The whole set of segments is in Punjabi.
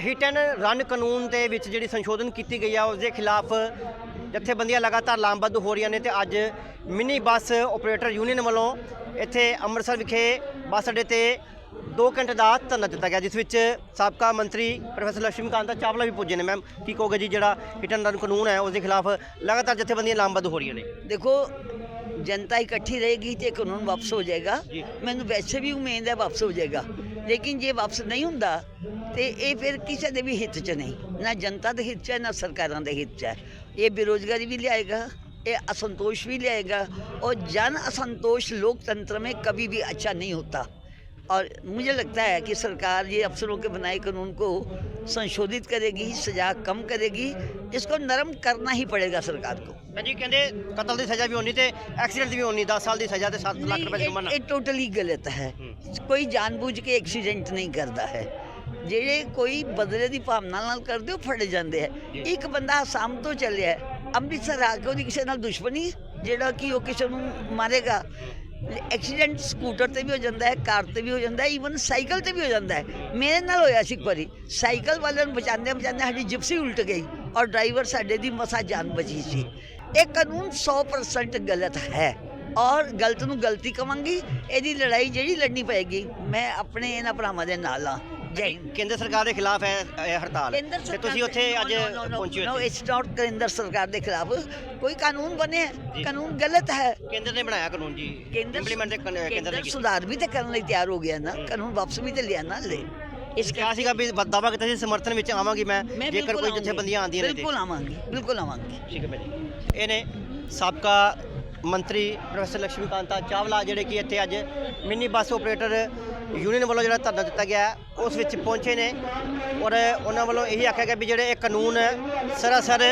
ਹਿੱਟ ਐਂਡ ਰਨ ਕਾਨੂੰਨ ਦੇ ਵਿੱਚ ਜਿਹੜੀ ਸੰਸ਼ੋਧਨ ਕੀਤੀ ਗਈ ਆ ਉਸ ਦੇ ਖਿਲਾਫ ਜਥੇਬੰਦੀਆਂ ਲਗਾਤਾਰ ਲਾਮਬੱਧ ਹੋ ਰਹੀਆਂ ਨੇ ਤੇ ਅੱਜ ਮਿੰਨੀ ਬੱਸ ਆਪਰੇਟਰ ਯੂਨੀਅਨ ਵੱਲੋਂ ਇੱਥੇ ਅੰਮ੍ਰਿਤਸਰ ਵਿਖੇ ਬੱਸ ਅੱਡੇ ਤੇ 2 ਘੰਟੇ ਦਾ ਧਰਨਾ ਦਿੱਤਾ ਗਿਆ ਜਿਸ ਵਿੱਚ ਸਾਬਕਾ ਮੰਤਰੀ ਪ੍ਰੋਫੈਸਰ ਲక్ష్ਮੀਕਾਂਤ ਚਾਵਲਾ ਵੀ ਪੁੱਜੇ ਨੇ। ਮੈਮ ਕੀ ਕਹੋਗੇ ਜੀ ਜਿਹੜਾ ਹਿੱਟ ਐਂਡ ਰਨ ਕਾਨੂੰਨ ਹੈ ਉਸ ਦੇ ਖਿਲਾਫ ਲਗਾਤਾਰ ਜਥੇਬੰਦੀਆਂ ਲਾਮਬੱਧ ਹੋ ਰਹੀਆਂ ਨੇ? ਦੇਖੋ ਜਨਤਾ ਇਕੱਠੀ ਰਹੇਗੀ ਤੇ ਕਾਨੂੰਨ ਵਾਪਸ ਹੋ ਜਾਏਗਾ। ਜੀ। ਮੈਨੂੰ ਵੈਸੇ ਵੀ ਉਮੀਦ ਹੈ ਵਾਪਸ ਹੋ ਜਾਏਗਾ। ਲੇਕਿਨ ਜੇ ਵਾਪਸ ਨਹੀਂ ਹੁੰਦਾ ਤੇ ਇਹ ਫਿਰ ਕਿਸੇ ਦੇ ਵੀ ਹਿੱਤ 'ਚ ਨਹੀਂ ਨਾ ਜਨਤਾ ਦੇ ਹਿੱਤ 'ਚ ਹੈ ਨਾ ਸਰਕਾਰਾਂ ਦੇ ਹਿੱਤ 'ਚ ਹੈ ਇਹ ਬੇਰੋਜ਼ਗਾਰੀ ਵੀ ਲਿਆਏਗਾ ये असंतोष भी लाएगा और जन असंतोष लोकतंत्र में कभी भी अच्छा नहीं होता और मुझे लगता है कि सरकार ये अफसरों के बनाए कानून को संशोधित करेगी सजा कम करेगी इसको नरम करना ही पड़ेगा सरकार को ਭੈਣ ਜੀ ਕਹਿੰਦੇ ਕਤਲ ਦੀ ਸਜ਼ਾ ਵੀ ਹੋਣੀ ਤੇ ਐਕਸੀਡੈਂਟ ਦੀ ਵੀ ਹੋਣੀ 10 ਸਾਲ ਦੀ ਸਜ਼ਾ ਤੇ 7 ਲੱਖ ਰੁਪਏ ਜੁਰਮਾਨਾ ਇਹ ਟੋਟਲੀ ਗਲਤ ਹੈ ਹੂੰ। ਕੋਈ ਜਾਣਬੁੱਝ ਕੇ ਐਕਸੀਡੈਂਟ ਨਹੀਂ ਕਰਦਾ ਹੈ ਜਿਹੜੇ ਕੋਈ ਬਦਲੇ ਦੀ ਭਾਵਨਾ ਨਾਲ ਕਰਦੇ, ਉਹ ਫੜੇ ਜਾਂਦੇ ਹੈ ਇੱਕ ਬੰਦਾ ਅਸਾਮ ਤੋਂ ਚੱਲਿਆ ਅੰਮ੍ਰਿਤਸਰ ਆ ਕੇ ਉਹਦੀ ਕਿਸੇ ਨਾਲ ਦੁਸ਼ਮਣੀ, ਜਿਹੜਾ ਕਿ ਉਹ ਕਿਸੇ ਨੂੰ ਮਾਰੇਗਾ। ਐਕਸੀਡੈਂਟ ਸਕੂਟਰ ਤੇ ਵੀ ਹੋ ਜਾਂਦਾ ਹੈ, ਕਾਰ ਤੇ ਵੀ ਹੋ ਜਾਂਦਾ ਹੈ ਈਵਨ ਸਾਈਕਲ ਤੇ ਵੀ ਹੋ ਜਾਂਦਾ ਹੈ। ਮੇਰੇ ਨਾਲ ਹੋਇਆ ਸੀ ਇੱਕ ਵਾਰੀ। ਸਾਈਕਲ ਵਾਲਿਆਂ ਨੂੰ ਬਚਾਉਂਦੇ ਬਚਾਉਂਦੇ ਸਾਡੀ ਜਿਪਸੀ ਉਲਟ ਗਈ ਔਰ ਡਰਾਈਵਰ ਸਾਡੇ ਦੀ ਮਸਾ ਜਾਨ ਬਚੀ ਸੀ। ਇਹ ਕਾਨੂੰਨ 100% ਗਲਤ ਹੈ ਔਰ ਗਲਤ ਨੂੰ ਗਲਤੀ ਕਵਾਂਗੀ, ਇਹਦੀ ਲੜਾਈ ਜਿਹੜੀ ਲੜਨੀ ਪਏਗੀ, ਮੈਂ ਆਪਣੇ ਇਹਨਾਂ ਭਰਾਵਾਂ ਦੇ ਨਾਲ ਆ ਜੈ ਹਿੰਦ ਕੇਂਦਰ ਸਰਕਾਰ ਦੇ ਖਿਲਾਫ ਹੈ ਇਹ ਹੜਤਾਲ। ਕੇਂਦਰ ਤੇ ਤੁਸੀਂ ਉੱਥੇ ਅੱਜ ਪਹੁੰਚੇ ਨੋ ਹੋ ਇੱਥੇ। ਇਟਸ ਨਾਟ ਕੇਂਦਰ ਸਰਕਾਰ ਦੇ ਖਿਲਾਫ। ਕੋਈ ਕਾਨੂੰਨ ਬਣੇ। ਕਾਨੂੰਨ ਗਲਤ ਹੈ? ਕੇਂਦਰ ਨੇ ਬਣਾਇਆ ਕਾਨੂੰਨ ਜੀ। ਇੰਪਲੀਮੈਂਟ ਕੇਂਦਰ ਨੇ ਸੁਧਾਰ ਵੀ ਤੇ ਕਰਨ ਲਈ ਤਿਆਰ ਹੋ ਗਿਆ ਨਾ। ਕਾਨੂੰਨ ਵਾਪਸ ਵੀ ਤੇ ਲਿਆ ਨਾ ਲੈ ਇਸ ਕਿਹਾ ਸੀਗਾ ਵੀ ਦਾਵਾ ਕੀਤਾ ਸੀ ਸਮਰਥਨ ਵਿੱਚ ਆਵਾਂਗੀ ਮੈਂ। ਜੇਕਰ ਕੋਈ। ਜਥੇਬੰਦੀਆਂ ਆਉਂਦੀਆਂ ਨੇ ਬਿਲਕੁਲ ਆਵਾਂਗੀ ਬਿਲਕੁਲ ਆਵਾਂਗੀ। ਠੀਕ ਹੈ ਭਾਜੀ। ਇਹ ਨੇ ਸਾਬਕਾ ਮੰਤਰੀ ਪ੍ਰੋਫੈਸਰ ਲక్ష్ਮੀਕਾਂਤਾ ਚਾਵਲਾ ਜਿਹੜੇ ਕਿ ਇੱਥੇ ਅੱਜ ਮਿੰਨੀ ਬੱਸ ਆਪਰੇਟਰ ਯੂਨੀਅਨ ਵੱਲੋਂ ਜਿਹੜਾ ਧਰਨਾ ਦਿੱਤਾ ਗਿਆ ਉਸ ਵਿੱਚ ਪਹੁੰਚੇ ਨੇ ਔਰ ਉਹਨਾਂ ਵੱਲੋਂ ਇਹੀ ਆਖਿਆ ਗਿਆ ਵੀ ਜਿਹੜੇ ਇਹ ਕਾਨੂੰਨ ਸਰਾਸਰ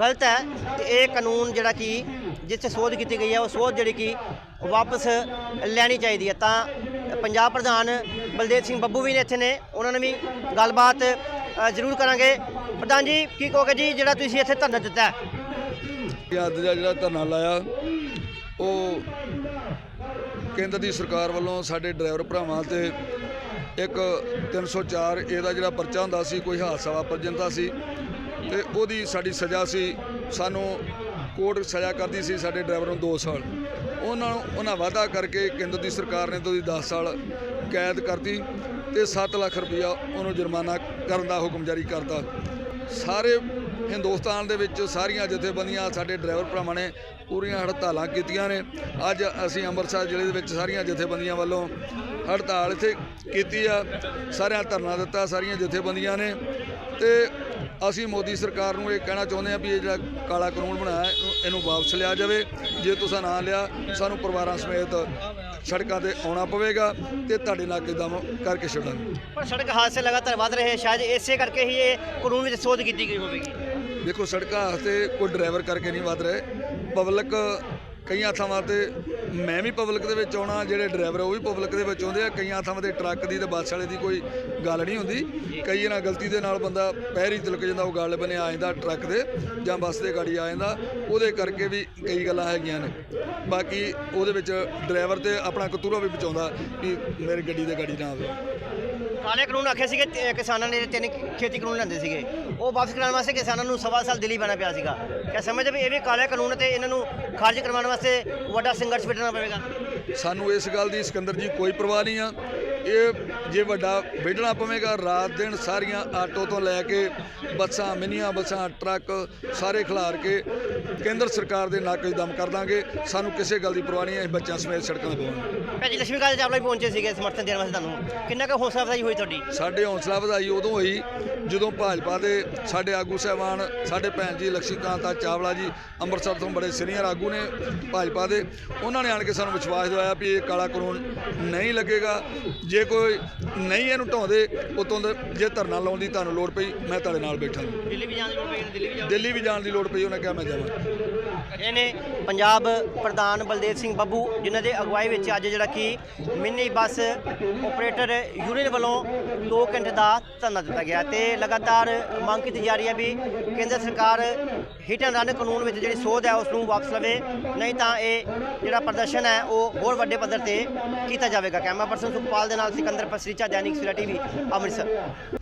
ਗਲਤ ਹੈ, ਤੇ ਇਹ ਕਾਨੂੰਨ ਜਿਹੜਾ ਕਿ ਜਿਸ 'ਤੇ ਸੋਧ ਕੀਤੀ ਗਈ ਹੈ, ਉਹ ਸੋਧ ਜਿਹੜੀ ਕਿ ਵਾਪਸ ਲੈਣੀ ਚਾਹੀਦੀ ਹੈ। ਤਾਂ ਪੰਜਾਬ ਪ੍ਰਧਾਨ ਬਲਦੇਵ ਸਿੰਘ ਬੱਬੂ ਵੀ ਨੇ ਇੱਥੇ ਨੇ, ਉਹਨਾਂ ਨੇ ਵੀ ਗੱਲਬਾਤ ਜ਼ਰੂਰ ਕਰਾਂਗੇ। ਪ੍ਰਧਾਨ ਜੀ, ਕੀ ਕਹੋਗੇ ਜੀ, ਜਿਹੜਾ ਤੁਸੀਂ ਇੱਥੇ ਧਰਨਾ ਦਿੱਤਾ ਹੈ? ਅੱਜ ਦਾ ਜਿਹੜਾ ਧਰਨਾ ਲਾਇਆ, ਉਹ ਕੇਂਦਰ ਦੀ ਸਰਕਾਰ ਵੱਲੋਂ ਸਾਡੇ ਡਰਾਈਵਰ ਭਰਾਵਾਂ ਤੇ ਇੱਕ 304 ਇਹਦਾ ਜਿਹੜਾ ਪਰਚਾ ਹੁੰਦਾ ਸੀ, ਕੋਈ ਹਾਦਸਾ ਵਾਪਰ ਜਾਂਦਾ ਸੀ ਤੇ ਉਹਦੀ ਸਾਡੀ ਸਜ਼ਾ ਸੀ। ਸਾਨੂੰ ਕੋਰਟ ਸਜ਼ਾ ਕਰਦੀ ਸੀ ਸਾਡੇ ਡਰਾਈਵਰ ਨੂੰ 2 ਸਾਲ। ਉਹਨਾਂ ਨੂੰ ਉਹਨਾਂ ਵਾਅਦਾ ਕਰਕੇ ਕੇਂਦਰ ਦੀ ਸਰਕਾਰ ਨੇ ਤਾਂ ਉਹਦੀ 10 ਸਾਲ ਕੈਦ ਕਰਤੀ ਤੇ 7 ਲੱਖ ਰੁਪਇਆ ਉਹਨੂੰ ਜੁਰਮਾਨਾ ਕਰਨ ਦਾ ਹੁਕਮ ਜਾਰੀ ਕਰਤਾ। ਸਾਰੇ ਹਿੰਦੁਸਤਾਨ ਦੇ ਵਿੱਚ ਸਾਰੀਆਂ ਜਥੇਬੰਦੀਆਂ, ਸਾਡੇ ਡਰਾਈਵਰ ਭਰਾਵਾਂ ਨੇ ਪੂਰੀਆਂ ਹੜਤਾਲਾਂ ਕੀਤੀਆਂ ਨੇ। ਅੱਜ ਅਸੀਂ ਅੰਮ੍ਰਿਤਸਰ ਜ਼ਿਲ੍ਹੇ ਦੇ ਵਿੱਚ ਸਾਰੀਆਂ ਜਥੇਬੰਦੀਆਂ ਵੱਲੋਂ ਹੜਤਾਲ ਇੱਥੇ ਕੀਤੀ ਆ। ਸਾਰਿਆਂ ਧਰਨਾ ਦਿੱਤਾ, ਸਾਰੀਆਂ ਜਥੇਬੰਦੀਆਂ ਨੇ। ਤੇ ਅਸੀਂ ਮੋਦੀ ਸਰਕਾਰ ਨੂੰ ਇਹ ਕਹਿਣਾ ਚਾਹੁੰਦੇ ਆ ਵੀ ਇਹ ਜਿਹੜਾ ਕਾਲਾ ਕਾਨੂੰਨ ਬਣਾਇਆ, ਇਹਨੂੰ- ਵਾਪਸ ਲਿਆ ਜਾਵੇ। ਜੇ ਤੁਸੀਂ ਨਾ ਲਿਆ, ਸਾਨੂੰ ਪਰਿਵਾਰਾਂ ਸਮੇਤ ਸੜਕਾਂ ਤੇ ਆਉਣਾ ਪਵੇਗਾ ਤੇ ਤੁਹਾਡੇ ਨਾਕੇ ਦਮ ਕਰਕੇ ਛੱਡਾਂਗੇ। ਪਰ ਸੜਕ ਹਾਦਸੇ ਲਗਾਤਾਰ ਵੱਧ ਰਹੇ ਸ਼ਾਇਦ ਇਸੇ ਕਰਕੇ ਹੀ ਇਹ ਕਾਨੂੰਨ ਵਿੱਚ ਸੋਧ ਕੀਤੀ ਗਈ ਹੋਵੇਗੀ। ਦੇਖੋ ਸੜਕਾਂ ਤੇ ਕੋਈ ਡਰਾਈਵਰ ਕਰਕੇ ਨਹੀਂ ਵੱਧ ਰਹੇ। ਪਬਲਿਕ ਕਈਆਂ ਥਾਵਾਂ ਤੇ ਮੈਂ ਵੀ ਪਬਲਿਕ ਦੇ ਵਿੱਚ ਆਉਣਾ, ਜਿਹੜੇ ਡਰਾਈਵਰ ਉਹ ਵੀ ਪਬਲਿਕ ਦੇ ਵਿੱਚ ਆਉਂਦੇ ਆ। ਕਈਆਂ ਥਾਵਾਂ ਤੇ ਟਰੱਕ ਦੀ ਤੇ ਬੱਸ ਵਾਲੇ ਦੀ ਕੋਈ ਗੱਲ ਨਹੀਂ ਹੁੰਦੀ। ਕਈ ਨਾਲ ਗਲਤੀ ਦੇ ਨਾਲ ਬੰਦਾ ਪੈਰ ਹੀ ਤਿਲਕ ਜਾਂਦਾ, ਉਹ ਗੱਲ ਬਣੇ ਆ ਜਾਂਦਾ ਟਰੱਕ ਦੇ, ਜਾਂ ਬੱਸ ਦੇ ਗਾੜੀ ਆ ਜਾਂਦਾ। ਉਹਦੇ ਕਰਕੇ ਵੀ ਕਈ ਗੱਲਾਂ ਹੈਗੀਆਂ ਨੇ। ਬਾਕੀ ਉਹਦੇ ਵਿੱਚ ਡਰਾਈਵਰ ਤੇ ਆਪਣਾ ਕਤੂਰਾ ਵੀ ਬਚਾਉਂਦਾ ਵੀ ਮੇਰੀ ਗੱਡੀ ਦੇ ਗਾੜੀ ਨਾ ਆਵੇ। ਕਾਲੇ ਕਾਨੂੰਨ ਆਖੇ ਸੀਗੇ, ਤੇ ਕਿਸਾਨਾਂ ਨੇ ਤਿੰਨ ਖੇਤੀ ਕਾਨੂੰਨ ਲੈਂਦੇ ਸੀਗੇ। ਉਹ ਵਾਪਸ ਕਰਾਉਣ ਵਾਸਤੇ ਕਿਸਾਨਾਂ ਨੂੰ ਸਵਾ ਸਾਲ ਦਿੱਲੀ ਬਣਾ ਪਿਆ ਸੀਗਾ। ਕਿਆ ਸਮਝਦੇ ਵੀ ਇਹ ਵੀ ਕਾਲੇ ਕਾਨੂੰਨ ਤੇ ਇਹਨਾਂ ਨੂੰ ਖਾਰਜ ਕਰਵਾਉਣ ਵਾਸਤੇ ਵੱਡਾ ਸੰਘਰਸ਼ ਵਿੱਢਣਾ ਪਵੇਗਾ। ਸਾਨੂੰ ਇਸ ਗੱਲ ਦੀ ਸਿਕੰਦਰ ਜੀ ਕੋਈ ਪਰਵਾਹ ਨਹੀਂ ਆ। ਇਹ ਜੇ ਵੱਡਾ ਵਿਢਣਾ ਪਵੇਗਾ ਰਾਤ ਦਿਨ ਸਾਰੀਆਂ ਆਟੋ ਤੋਂ ਲੈ ਕੇ ਬੱਸਾਂ ਮਿੰਨੀਆਂ ਬੱਸਾਂ ਟਰੱਕ ਸਾਰੇ ਖਿਲਾਰ ਕੇ ਕੇਂਦਰ ਸਰਕਾਰ ਦੇ ਨਾਕੇ ਦਮ ਕਰ ਦਾਂਗੇ। ਸਾਨੂੰ ਕਿਸੇ ਗੱਲ ਦੀ ਪਰਵਾਹ ਨਹੀਂ ਹੈ ਬੱਚਿਆਂ ਸਮੇਤ ਸੜਕਾਂ ਤੇ ਪਵਾਂਗੇ ਭਾਜੀ ਲక్ష్ਮੀਕਾਂਤ ਚਾਵਲਾ ਵੀ ਪਹੁੰਚੇ ਸੀਗੇ ਸਮਰਥਨ ਦੇਣ ਵਾਸਤੇ ਤੁਹਾਨੂੰ। ਕਿੰਨਾ ਕੁ ਹੌਸਲਾ ਅਫਜ਼ਾਈ ਹੋਈ ਤੁਹਾਡੀ? ਸਾਡੇ ਹੌਸਲਾ ਵਧਾਈ ਉਦੋਂ ਹੋਈ ਜਦੋਂ ਭਾਜਪਾ ਦੇ ਸਾਡੇ ਆਗੂ ਸਹਿਬਾਨ ਸਾਡੇ ਭੈਣ ਜੀ ਲਕਸ਼ਮੀਕਾਂਤ ਚਾਵਲਾ ਜੀ ਅੰਮ੍ਰਿਤਸਰ ਤੋਂ ਬੜੇ ਸੀਨੀਅਰ ਆਗੂ ਨੇ ਭਾਜਪਾ ਦੇ। ਉਹਨਾਂ ਨੇ ਆਣ ਕੇ ਸਾਨੂੰ ਵਿਸ਼ਵਾਸ ਦਿਵਾਇਆ ਵੀ ਇਹ ਕਾਲਾ ਕਾਨੂੰਨ ਨਹੀਂ ਲੱਗੇਗਾ। ਜੇ ਕੋਈ ਨਹੀਂ ਇਹਨੂੰ ਢਾਉਂਦੇ ਉਤੋਂ ਦੇ ਜੇ ਧਰਨਾ ਲਾਉਣ ਦੀ ਤੁਹਾਨੂੰ ਲੋੜ ਪਈ ਮੈਂ ਤੁਹਾਡੇ ਨਾਲ ਬੈਠਾ ਦਿੱਲੀ ਵੀ ਜਾਣ ਦੀ ਲੋੜ ਪਈ ਦਿੱਲੀ ਵੀ ਦਿੱਲੀ ਵੀ ਜਾਣ ਦੀ ਲੋੜ ਪਈ ਉਹਨੇ ਕਿਹਾ ਮੈਂ ਜਾਵਾਂ। ਇਹ ਨੇ ਪੰਜਾਬ ਪ੍ਰਧਾਨ ਬਲਦੇਵ ਸਿੰਘ ਬੱਬੂ ਜਿਨ੍ਹਾਂ ਦੇ ਅਗਵਾਈ ਵਿੱਚ ਅੱਜ ਜਿਹੜਾ ਕਿ ਮਿੰਨੀ ਬੱਸ ਆਪਰੇਟਰ ਯੂਨੀਅਨ ਵੱਲੋਂ 2 ਘੰਟੇ ਦਾ ਧਰਨਾ ਦਿੱਤਾ ਗਿਆ ਤੇ ਲਗਾਤਾਰ ਮੰਗ ਕੀਤੀ ਜਾ ਰਹੀ ਹੈ ਵੀ ਕੇਂਦਰ ਸਰਕਾਰ ਹਿੱਟ ਐਂਡ ਰਨ ਕਾਨੂੰਨ ਵਿੱਚ ਜਿਹੜੀ ਸੋਧ ਹੈ ਉਸ ਨੂੰ ਵਾਪਸ ਲਵੇ। ਨਹੀਂ ਤਾਂ ਇਹ ਜਿਹੜਾ ਪ੍ਰਦਰਸ਼ਨ ਹੈ ਉਹ ਹੋਰ ਵੱਡੇ ਪੱਧਰ ਤੇ ਕੀਤਾ ਜਾਵੇਗਾ। ਕੈਮਰਾ ਪਰਸਨ ਸੁਖਪਾਲ ਦੇ ਨਾਲ ਸਿਕੰਦਰ ਪਸਰੀਚਾ ਦੈਨਿਕ ਸਵੇਰਾ ਟੀਵੀ ਅੰਮ੍ਰਿਤਸਰ।